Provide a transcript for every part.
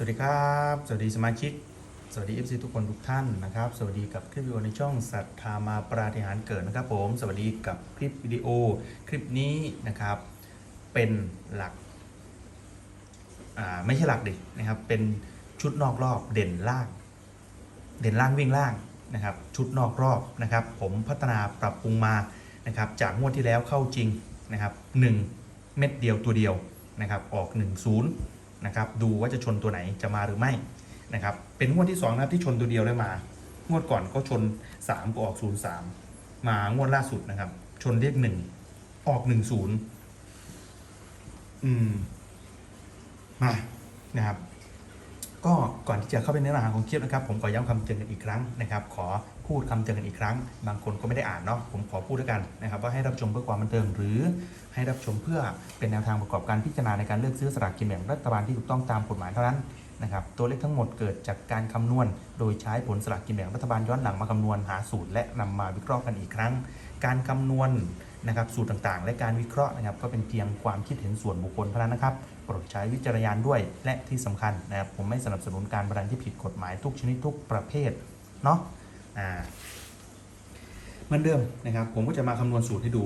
สวัสดีครับ สวัสดีสมาชิก สวัสดี FC ทุกคนทุกท่านนะครับ สวัสดีกับคลิปวิดีโอในช่องศรัทธามาปราฏิหารย์เกิดนะครับผม สวัสดีกับคลิปวิดีโอคลิปนี้นะครับ เป็นหลักอ่าไม่ใช่หลักดินะครับ เป็นชุดนอกรอบเด่นล่าง เด่นล่างวิ่งล่างนะครับ ชุดนอกรอบนะครับ ผมพัฒนาปรับปรุงมานะครับ จากงวดที่แล้วเข้าจริงนะครับ1เม็ดเดียวตัวเดียวนะครับ ออก 1 0 นะครับดูว่าจะชนตัวไหนจะมาหรือไม่นะครับเป็นงวดที่2นะครับที่ชนตัวเดียวแล้วมา งวดก่อนก็ชน 3 ก็ออก 0 3 มางวดล่าสุดนะครับ ชนเลข1ออก 1 0อืมมานะครับ ก็ก่อนที่จะเข้าไปในเนื้อหาของคลิปนะครับ ผมขอย้ำคำเตือนกันอีกครั้งนะครับ ขอพูดคำเตือนกันอีกครั้ง บางคนก็ไม่ได้อ่านเนาะผมขอพูดด้วยกันนะครับว่าให้รับชมเพื่อความบันเทิงหรือให้รับชมเพื่อเป็นแนวทางประกอบการพิจารณาในการเลือกซื้อสลากกินแบ่งรัฐบาลที่ถูกต้องตามกฎหมายเท่านั้นนะครับตัวเลขทั้งหมดเกิดจากการคำนวณ โดยใช้ผลสลากกินแบ่งรัฐบาลย้อนหลังมาคำนวณหาสูตร และนำมาวิเคราะห์กันอีกครั้ง การคำนวณ นะครับสูตรต่างๆ และการวิเคราะห์นะครับ ก็เป็นเพียงความคิดเห็นส่วนบุคคลเท่านั้นนะครับโปรดใช้วิจารณญาณด้วยและที่สำคัญนะครับผมไม่สนับสนุนการบรันที่ผิดกฎหมายทุกชนิดทุกประเภทเนาะอ่าเหมือนเดิมนะครับ ผมก็จะมาคำนวณสูตรให้ดู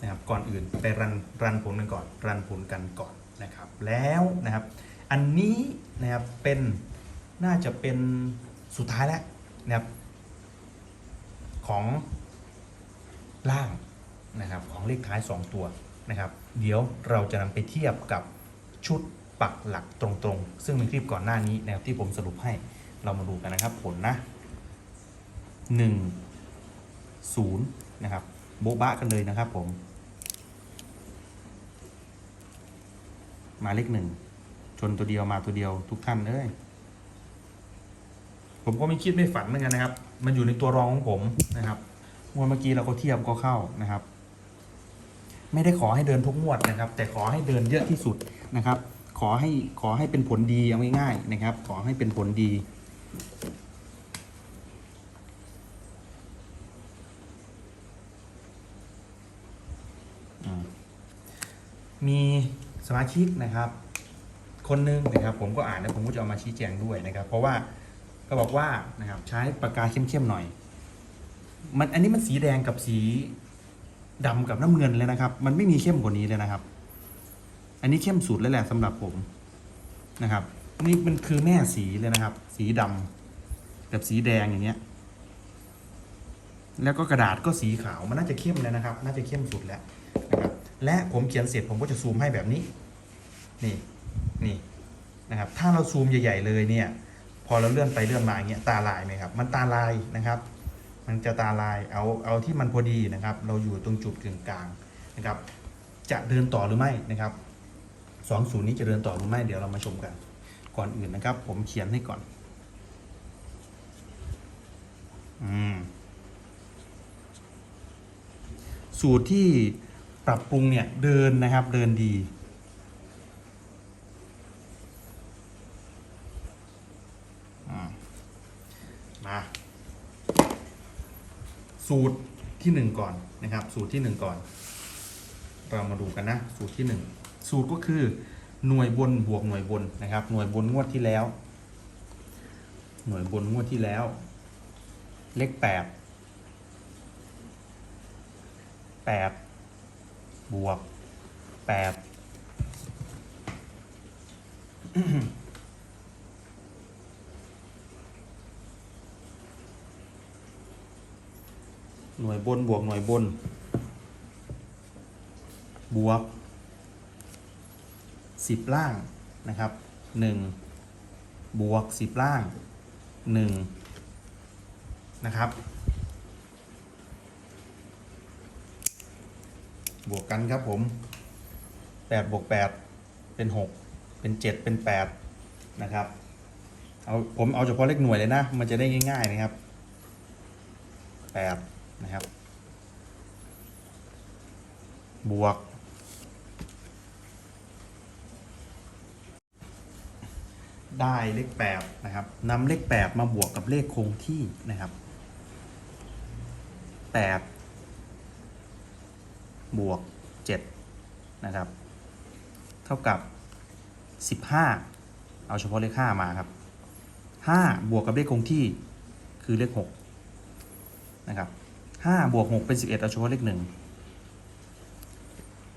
นะครับก่อนอื่นไปรันรันผลกันก่อน รันผลกันก่อนนะครับ แล้วนะครับ อันนี้นะครับเป็นน่าจะเป็นสุดท้ายแล้วนะครับของล่าง นะครับของเลขท้าย 2 ตัวนะครับ เดี๋ยวเราจะนำไปเทียบกับชุดปักหลักตรงๆ ซึ่งเป็นคลิปก่อนหน้านี้นะครับที่ผมสรุปให้เรามาดูกันนะครับ ผลนะ 1 0 นะครับ โบ๊ะบะกันเลยนะครับผม มาเลขหนึ่งชนตัวเดียวมาตัวเดียวทุกท่านเลยผมก็ไม่คิดไม่ฝันเหมือนกันนะครับ มันอยู่ในตัวรองของผมนะครับงวดเมื่อกี้เราก็เทียบก็เข้านะครับ ไม่ได้ขอให้เดินทุกงวดนะครับ แต่ขอให้เดินเยอะที่สุดนะครับ ขอให้ขอให้เป็นผลดีเอาง่ายๆนะครับ ขอให้เป็นผลดีมีสมาชิกนะครับ คนหนึงนะครับ ผมก็อ่านแล้วผมก็จะเอามาชี้แจงด้วยนะครับ เพราะว่าก็บอกว่านะครับใช้ปากกาเข้มๆหน่อย มันอันนี้มันสีแดงกับสี ดำกับน้ำเงินเลยนะครับ มันไม่มีเข้มกว่านี้เลยนะครับ อันนี้เข้มสุดเลยแหละสำหรับผมนะครับ นี่มันคือแม่สีเลยนะครับ สีดำกับสีแดงอย่างเงี้ย แล้วก็กระดาษก็สีขาวมันน่าจะเข้มแล้วนะครับ น่าจะเข้มสุดแล้วนะครับ และผมเขียนเสร็จผมก็จะซูมให้แบบนี้ นี่นี่นะครับ ถ้าเราซูมใหญ่ ๆ เลยเนี่ย พอเราเลื่อนไปเลื่อนมาอย่างเงี้ยตาลายไหมครับ มันตาลายนะครับ มันจะตาลายเอาเอาที่มันพอดีนะครับ เราอยู่ตรงจุดกึ่งกลางนะครับ จะเดินต่อหรือไม่นะครับสองศูนย์นี้จะเดินต่อหรือไม่เดี๋ยวเรามาชมกัน ก่อนอื่นนะครับ ผมเขียนให้ก่อน อืมสูตรที่ปรับปรุงเนี่ยเดินนะครับเดินดี อ่ามา สูตรที่หนึ่งก่อนนะครับ สูตรที่หนึ่งก่อน เรามาดูกันนะ สูตรที่หนึ่งสูตรก็คือหน่วยบนบวกหน่วยบนนะครับ หน่วยบนงวดที่แล้ว หน่วยบนงวดที่แล้ว เลขแปดแปดบวกแปด หน่วยบนบวกหน่วยบน บวกสิบล่างนะครับหนึ่งบวกสิบล่างหนึ่งนะครับ บวกกันครับผมแปดบวกแปดเป็นหกเป็นเจ็ดเป็นแปดนะครับเอาผมเอาเฉพาะเลขหน่วยเลยนะ มันจะได้ง่ายๆนะครับแปด นะครับ บวก ได้เลขแปดนะครับนำเลขแปดมาบวกกับเลขคงที่นะครับแปดบวกเจ็ดนะครับ เท่ากับสิบห้าเอาเฉพาะเลขห้ามาครับห้าบวกกับเลขคงที่คือเลขหกนะครับ ห้าบวกหกเป็นสิบเอ็ดเอาเฉพาะเลขหนึ่ง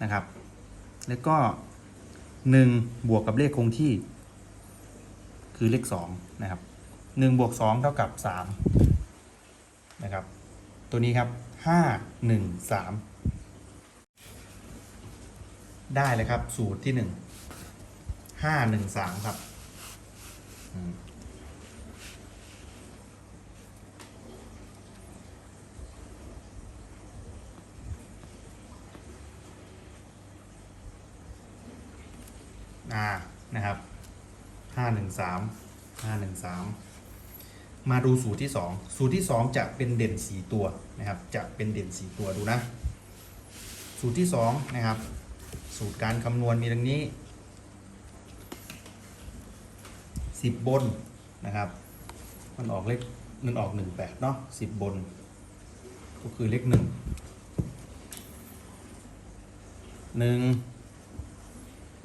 นะครับ แล้วก็หนึ่งบวกกับเลขคงที่ คือเลขสองนะครับหนึ่งบวกสองเท่ากับสามนะครับ ตัวนี้ครับห้าหนึ่งสามได้เลยครับสูตรที่หนึ่งห้าหนึ่งสามครับ อืมอ่านะครับห้าหนึ่งสามห้าหนึ่งสามมาดูสูตรที่สองสูตรที่สองจะเป็นเด่นสีตัวนะครับ จะเป็นเด่นสีตัวดูนะ สูตรที่สองนะครับ สูตรการคำนวณมีดังนี้สิบบนนะครับ มันออกเลขมันออกหนึ่งแปดเนาะสิบบน ก็คือเลขหนึ่งหนึ่ง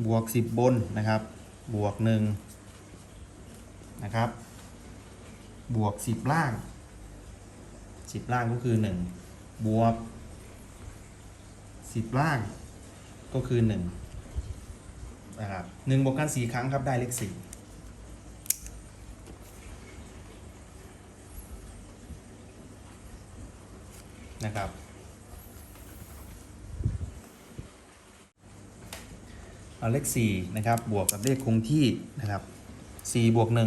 บวกสิบบนนะครับ บวกหนึ่งนะครับ บวกสิบล่างสิบล่างก็คือหนึ่งบวกสิบล่างก็คือหนึ่งนะครับหนึ่งบวกกันสี่ครั้งครับได้เลขสี่นะครับ เอาเลข4นะครับ บวกกับเลขคงที่นะครับ4บวก1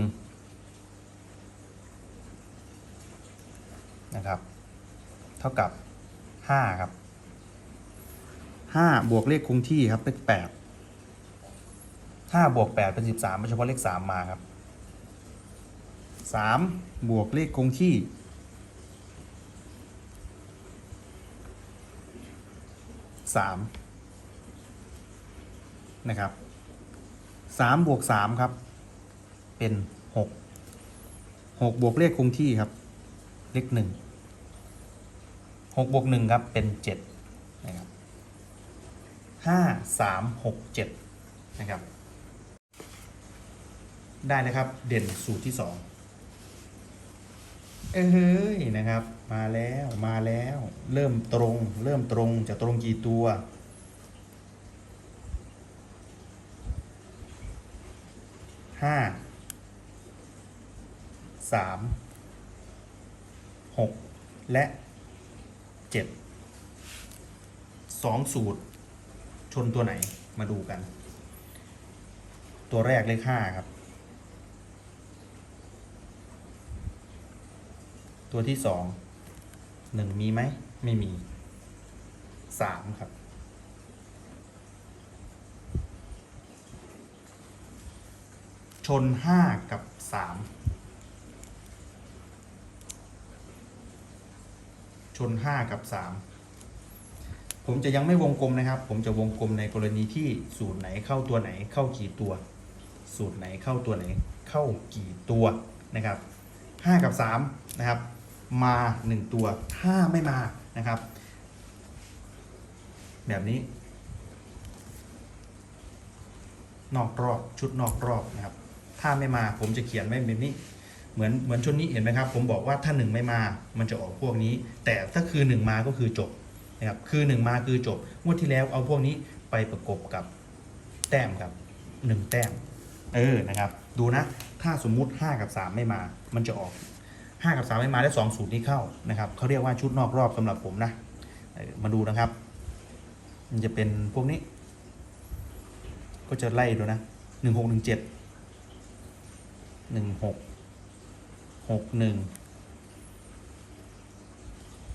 นะครับ เท่ากับ 5 ครับ 5 บวกเลขคงที่ครับเป็น8 5บวก8เป็น 13ไม่เฉพาะเลข 3 มาครับ 3 บวกเลขคงที่สาม นะครับสามบวกสามครับ เป็นหกหกบวกเลขคงที่ครับ เลขหนึ่งหกบวกหนึ่งครับ เป็นเจ็ดนะครับห้าสามหกเจ็ดนะครับ ได้นะครับ เด่นสูตรที่สองเอ้ยนะครับ มาแล้วมาแล้ว เริ่มตรง เริ่มตรงจะตรงกี่ตัว ห้าสามหกและเจ็ดสองสูตร ชนตัวไหนมาดูกัน ตัวแรกเลขห้าครับ ตัวที่สองหนึ่งมีไหม ไม่มีสามครับ ชนห้ากับสามชนห้ากับสามผมจะยังไม่วงกลมนะครับ ผมจะวงกลมในกรณีที่สูตรไหนเข้าตัวไหนเข้ากี่ตัว สูตรไหนเข้าตัวไหนเข้ากี่ตัวนะครับห้ากับสามนะครับ มาหนึ่งตัว ถ้าไม่มานะครับ แบบนี้นอกรอบ ชุดนอกรอบนะครับ ถ้าไม่มาผมจะเขียนไว้แบบนี้ เหมือนเหมือนชุดนี้เห็นไหมครับ ผมบอกว่าถ้าหนึ่งไม่มา มันจะออกพวกนี้ แต่ถ้าคือหนึ่งมาก็คือจบนะครับคือหนึ่งมาคือจบงวดที่แล้วเอาพวกนี้ไปประกบกับแต้มครับหนึ่งแต้ม เออนะครับ ดูนะ ถ้าสมมุติ 5 กับ 3 ไม่มา มันจะออก 5 กับ 3 ไม่มาได้2สูตรนี้เข้านะครับเขาเรียกว่าชุดนอกรอบสำหรับผมนะมาดูนะครับ มันจะเป็นพวกนี้ ก็จะไล่ดูนะ 1617 16 61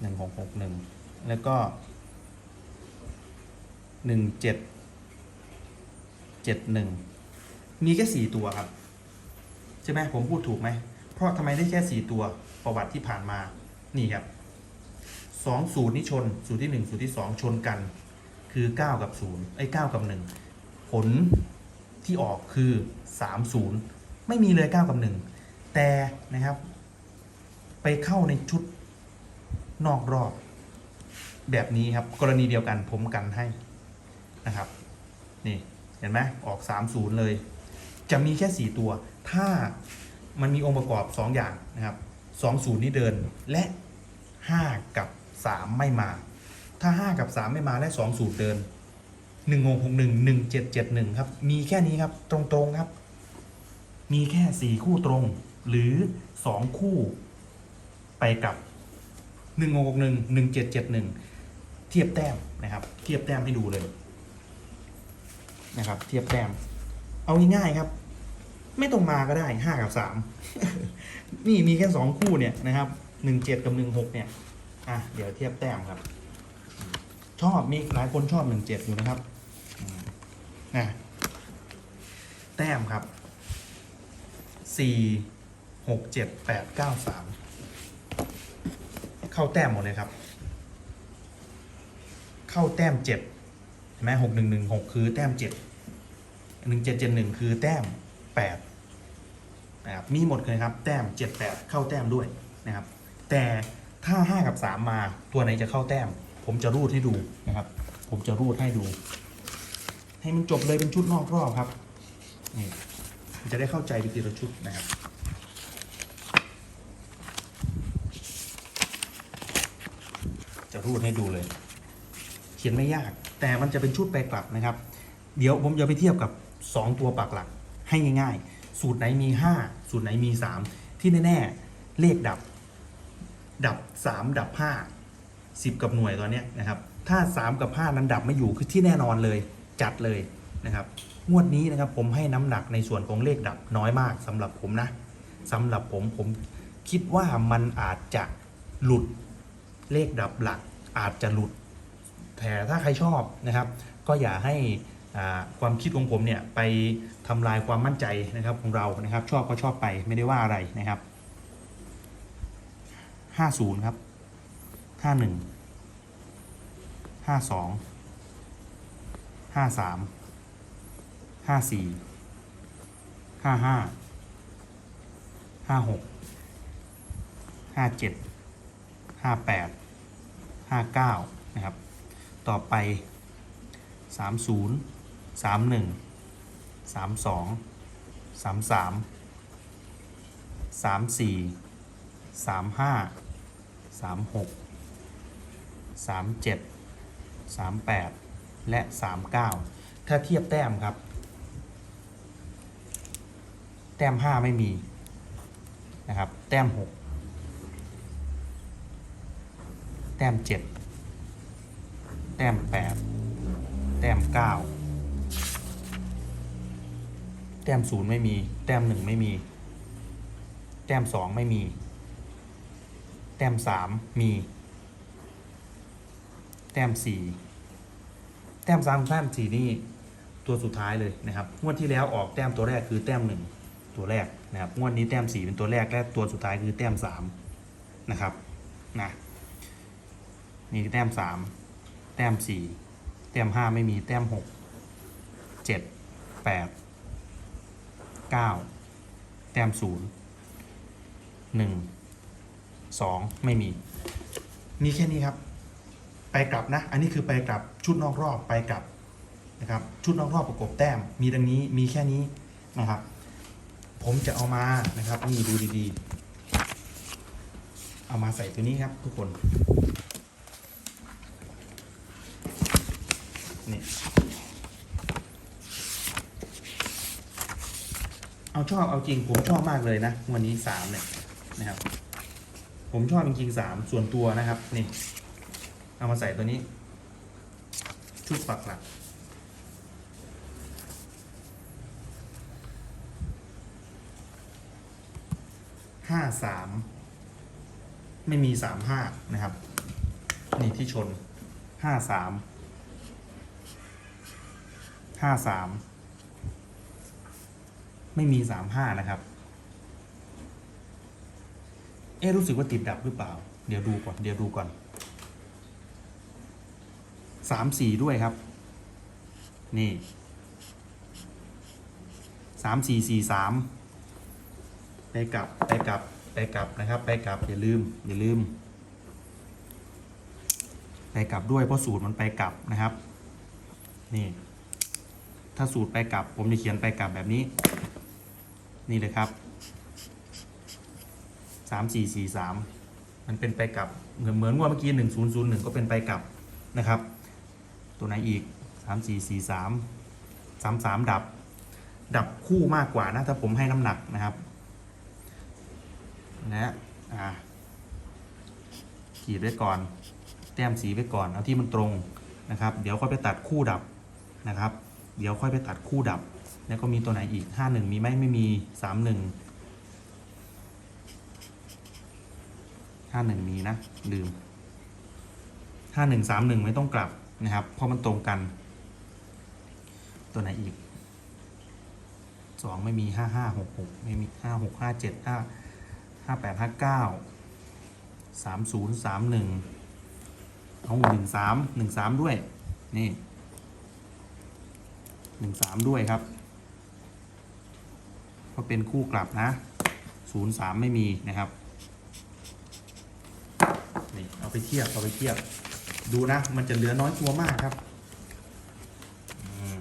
1661แล้วก็1771มีแค่สี่ตัวครับ ใช่ไหมผมพูดถูกไหม เพราะทำไมได้แค่สี่ตัวประวัติที่ผ่านมานี่ครับสองสูตรนี้ชน สูตรที่หนึ่งสูตรที่สองชนกัน คือเก้ากับศูนย์ไอ้เก้ากับหนึ่งผลที่ออกคือสามศูนย์ ไม่มีเลยเก้ากับหนึ่งแต่นะครับ ไปเข้าในชุดนอกรอบ แบบนี้ครับ กรณีเดียวกันผมกันให้นะครับ นี่เห็นไหมออก 30 เลย จะมีแค่ 4 ตัว ถ้ามันมีองค์ประกอบ 2 อย่างนะครับสองศูนย์นี่เดินและ 5 กับ 3 ไม่มา ถ้า 5 กับ 3 ไม่มาและ2สูตรเดิน1 6 1 1 7 7 1ครับ มีแค่นี้ครับ ตรงๆครับ มีแค่ 4 คู่ตรง หรือ 2 คู่ไปกับ1 6 6 1 1 7 7 1เจ็ดเจ็ดหนึ่งเทียบแต้มนะครับ เทียบแต้มให้ดูเลยนะครับ เทียบแต้ม เอาง่ายๆครับ ไม่ต้องมาก็ได้5กับ3นี่มีแค่2คู่เนี่ยนะครับ17กับ16เนี่ยอะเดี๋ยวเทียบแต้มครับ ชอบมีหลายคนชอบ17อยู่นะครับอืมอะแต้มครับ 4 6 7 8 9 3เข้าแต้มหมดเลยครับ เข้าแต้มเจ็ดเห็นไหมหกหนึ่งหนึ่งหกคือแต้มเจ็ดหนึ่งเจ็ดเจ็ดหนึ่งคือแต้มแปดนะครับมีหมดเลยครับ แต้มเจ็ดแปดเข้าแต้มด้วยนะครับ แต่ถ้าห้ากับสามมาตัวไหนจะเข้าแต้ม ผมจะรูดให้ดูนะครับ ผมจะรูดให้ดู ให้มันจบเลยเป็นชุดนอกรอบครับนี่ จะได้เข้าใจไปทีละชุดนะครับจะรูดให้ดูเลย เขียนไม่ยาก แต่มันจะเป็นชุดไปกลับนะครับ เดี๋ยวผมจะไปเทียบกับ 2 ตัวปากหลักให้ง่าย ๆ สูตรไหนมี 5 สูตรไหนมี 3 ที่แน่ๆเลขดับ ดับ 3 ดับ 5 10 กับหน่วยตัวเนี้นะครับ ถ้า 3 กับ 5 นั้นดับไม่อยู่คือที่แน่นอนเลย จัดเลย นะครับงวดนี้นะครับผมให้น้ำหนักในส่วนของเลขดับน้อยมากสำหรับผมนะสำหรับผมผมคิดว่ามันอาจจะหลุดเลขดับหลัก อาจจะหลุดแต่ถ้าใครชอบนะครับ ก็อย่าให้ความคิดของผมเนี่ยไปทำลายความมั่นใจนะครับของเรานะครับ ชอบก็ชอบไปไม่ได้ว่าอะไรนะครับ50ครับ ห้าสี่ห้าห้าห้าหกห้าเจ็ดห้าแปดห้าเก้านะครับ ต่อไปสามศูนย์สามหนึ่งสามสองสามสามสามสี่สามห้าสามหกสามเจ็ดสามแปดและสามเก้าถ้าเทียบแต้มครับ แต้ม5ไม่มีนะครับ แต้ม6แต้ม7แต้ม8แต้ม9แต้ม0ไม่มี แต้ม1ไม่มี แต้ม2ไม่มี แต้ม3มี แต้ม4แต้ม3แต้ม4นี่ตัวสุดท้ายเลยนะครับงวดที่แล้วออกแต้มตัวแรกคือแต้ม1 ตัวแรกนะครับงวดนี้แต้ม4เป็นตัวแรกและตัวสุดท้ายคือแต้ม3นะครับนะนี่แต้มสามแต้มสี่แต้มห้าไม่มีแต้มหกเจ็ดแปดเก้าแต้มศูนย์หนึ่งสองไม่มี มีแค่นี้ครับ ไปกลับนะ อันนี้คือไปกลับชุดนอกรอบไปกลับนะครับชุดนอกรอบประกบแต้มมีดังนี้มีแค่นี้นะครับ ผมจะเอามานะครับนี่ดูดีๆ เอามาใส่ตัวนี้ครับทุกคนนี่เอาชอบเอาจริงผมชอบมากเลยนะวันนี้สามเนี่ยนะครับ ผมชอบจริงๆสามส่วนตัวนะครับนี่เอามาใส่ตัวนี้ ชุดปักหลัก ห้าสามไม่มีสามห้านะครับ นี่ที่ชนห้าสามห้าสามไม่มีสามห้านะครับ เอ๊ะรู้สึกว่าติดดับหรือเปล่า เดี๋ยวดูก่อน เดี๋ยวดูก่อนสามสี่ด้วยครับ นี่สามสี่สี่สาม ไปกลับไปกลับไปกลับนะครับ ไปกลับอย่าลืมอย่าลืม ไปกลับด้วยเพราะสูตรมันไปกลับนะครับ นี่ ถ้าสูตรไปกลับ ผมจะเขียนไปกลับแบบนี้ นี่เลยครับสามสี่สี่สามมันเป็นไปกลับเหมือนเหมือนว่าเมื่อกี้หนึ่งศูนย์ศูนย์หนึ่งก็เป็นไปกลับนะครับ ตัวไหนอีกสามสี่สี่สามสามสามดับ ดับคู่มากกว่านะถ้าผมให้น้ำหนักนะครับ นะอ่าขีดไว้ก่อน แต้มสีไว้ก่อน เอาที่มันตรงนะครับ เดี๋ยวค่อยไปตัดคู่ดับนะครับ เดี๋ยวค่อยไปตัดคู่ดับ แล้วก็มีตัวไหนอีก 51 มีไหมไม่มี 31 51 มีนะ ลืม 51 31 ไม่ต้องกลับนะครับ เพราะมันตรงกัน ตัวไหนอีก 2 ไม่มี 55 66 ไม่มี 56 57 5 58 59 30 31เอา13 13ด้วย นี่13ด้วยครับ ก็เป็นคู่กลับนะ03ไม่มีนะครับนี่เอาไปเทียบเอาไปเทียบ ดูนะ มันจะเหลือน้อยตัวมากครับอืม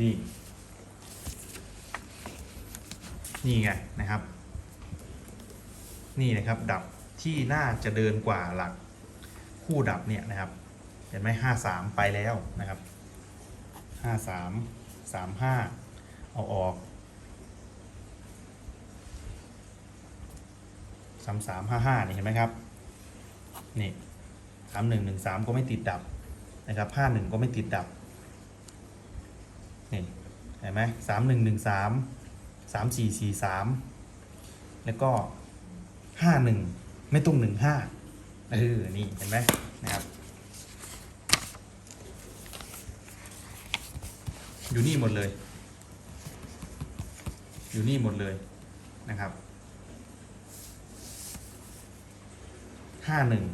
นี่ นี่ไงนะครับ นี่นะครับดับที่น่าจะเดินกว่าหลักคู่ดับเนี่ยนะครับ เห็นไหมห้าสามไปแล้วนะครับห้าสามสามห้าเอาออกสามสามห้าห้านี่เห็นไหมครับนี่สามหนึ่งหนึ่งสามก็ไม่ติดดับนะครับห้าหนึ่งก็ไม่ติดดับนี่เห็นไหมสามหนึ่งหนึ่งสามสามสี่สี่สามแล้วก็ ห้าหนึ่งไม่ต้องหนึ่งห้าเออ นี่ เห็นไหมนะครับ อยู่นี่หมดเลย อยู่นี่หมดเลยนะครับห้าหนึ่ง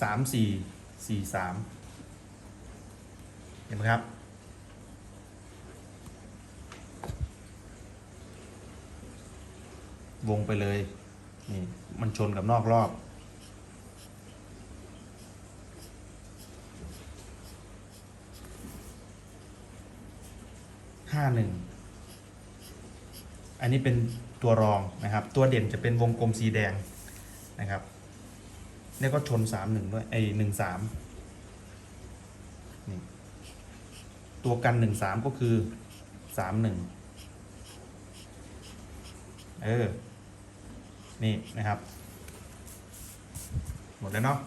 สามสี่สี่สามเห็นไหมครับ วงไปเลย นี่มันชนกับนอกรอบ ห้าหนึ่ง อันนี้เป็นตัวรองนะครับ ตัวเด่นจะเป็นวงกลมสีแดงนะครับแล้วก็ชนสามหนึ่งด้วยไอหนึ่งสามนี่ตัวกันหนึ่งสามก็คือสามหนึ่งเออ นี่นะครับ หมดแล้วเนาะ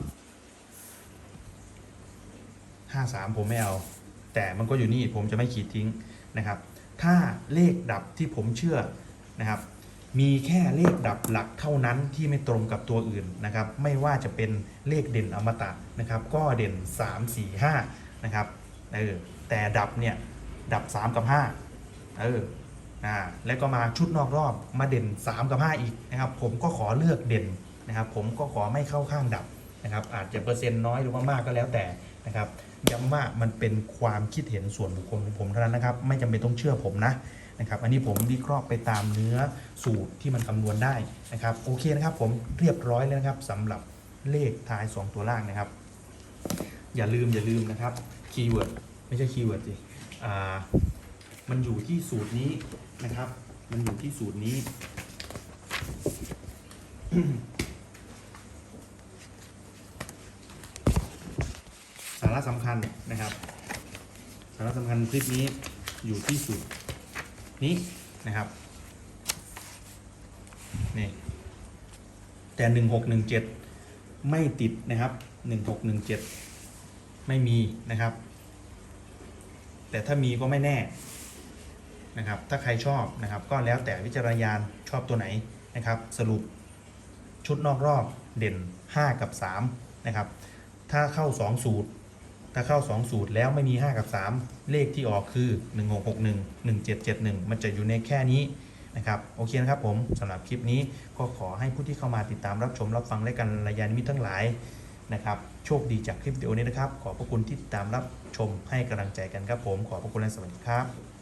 ห้าสามผมไม่เอา แต่มันก็อยู่นี่ผมจะไม่ขีดทิ้งนะครับ ถ้าเลขดับที่ผมเชื่อนะครับ มีแค่เลขดับหลักเท่านั้นที่ไม่ตรงกับตัวอื่นนะครับ ไม่ว่าจะเป็นเลขเด่นอมตะนะครับ ก็เด่น 3 4 5นะครับเออแต่ดับเนี่ยดับ 3 กับ5เออ อ่าแล้วก็มาชุดนอกรอบมาเด่น 3 กับ 5 อีกนะครับผมก็ขอเลือกเด่นนะครับผมก็ขอไม่เข้าข้างดับนะครับอาจจะเปอร์เซ็นต์น้อยหรือว่ามากก็แล้วแต่นะครับย้ำว่ามันเป็นความคิดเห็นส่วนบุคคลของผมเท่านั้นนะครับ ไม่จำเป็นต้องเชื่อผมนะนะครับอันนี้ผมวิเคราะห์ไปตามเนื้อสูตรที่มันคำนวณได้นะครับโอเคนะครับผมเรียบร้อยแล้วนะครับสำหรับเลขท้าย 2 ตัวล่างนะครับ อย่าลืมอย่าลืมนะครับคีย์เวิร์ดไม่ใช่คีย์เวิร์ดสิอ่ามันอยู่ที่สูตรนี้ นะครับ มันอยู่ที่สูตรนี้ สาระสำคัญนะครับ สาระสำคัญคลิปนี้อยู่ที่สูตรนี้นะครับนี่แต่หนึ่งหกหนึ่งเจ็ดไม่ติดนะครับหนึ่งหกหนึ่งเจ็ดไม่มีนะครับ แต่ถ้ามีก็ไม่แน่ นะครับ ถ้าใครชอบนะครับ ก็แล้วแต่วิจารณญาณชอบตัวไหนนะครับ สรุปชุดนอกรอบเด่น 5 กับ3นะครับ ถ้าเข้า 2 สูตร ถ้าเข้า 2 สูตรแล้วไม่มี 5 กับ 3 เลขที่ออกคือ 1661 1771 มันจะอยู่ในแค่นี้นะครับ โอเคนะครับผมสำหรับคลิปนี้ก็ขอให้ผู้ที่เข้ามาติดตามรับชมรับฟังและกันระยานิมิตทั้งหลายนะครับ โชคดีจากคลิปวิดีโอนี้นะครับ ขอบพระคุณที่ติดตามรับชมให้กำลังใจกันครับผม ขอบพระคุณและสวัสดีครับ